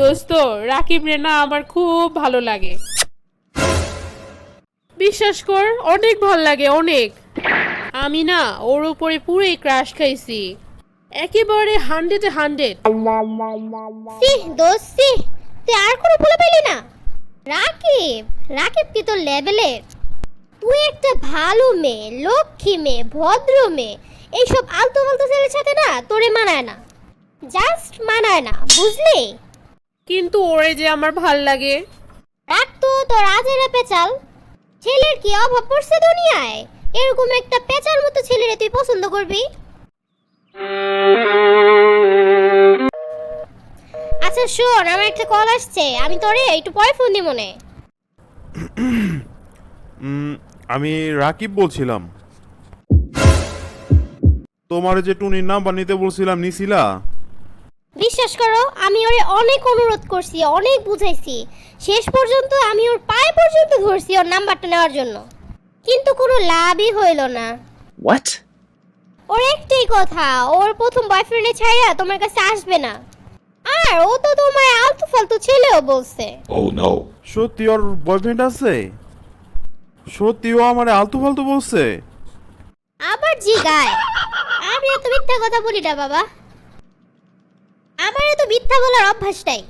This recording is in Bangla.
দোস্ত, রাকিব রে না আমার খুব ভালো লাগে। বিশ্বাস কর, অনেক ভালো লাগে, অনেক। আমি না, ওর উপরে পুরোই ক্রাশ খাইছি। একেবারে হান্ড্রেডে হান্ড্রেড সিহ দোস্ত তুই আর কোনো বলে পেলি না। রাকিব রাকিব কি তোর লেভেলের তুই একটা ভালো মেয়ে, লক্ষ্মী মেয়ে, ভদ্র মেয়ে। এইসব আলতু ফালতু ছেলের সাথে না তোরে মানায় না। জাস্ট মানায় না, বুঝলি? কিন্তু ওরে যে আমার ভালো লাগে। রাখ তো তোর আজেরা পেঁচাল ছেলের কি অভাব পড়ছে দুনিয়ায়? এরকম একটা পেঁচার মতো ছেলেরে তুই পছন্দ করবি? আচ্ছা শোন আমার একটা কল আসছে। আমি তোরে একটু পরে ফোন দিই মনে আমি রাকিব বলছিলাম। তোমার যে টুনির নাম্বার নিতে বলছিলাম নিছিলা বিশ্বাস করো আমি ওরে অনেক অনুরোধ করছি অনেক বুঝাইছি। শেষ পর্যন্ত আমি ওর পায়ে পর্যন্ত ধরছি ওর নাম্বারটা নেওয়ার জন্য। কিন্তু কোনো লাভই হইল না। What? ওর একটাই কথা ওর প্রথম বয়ফ্রেন্ডে ছাড়া তোমার কাছে আসবে না। আর ও তো তোমার আলতু ফালতু ছেলেও বলছে। Oh no. সত্যি ওর বয়ফ্রেন্ড আছে? সত্যি ও আমার আলতু ফালতু বলছে? আবার জি গায় আমি এত মিথ্যা কথা বলি না বাবা। মিথ্যা বলার অভ্যাসটাই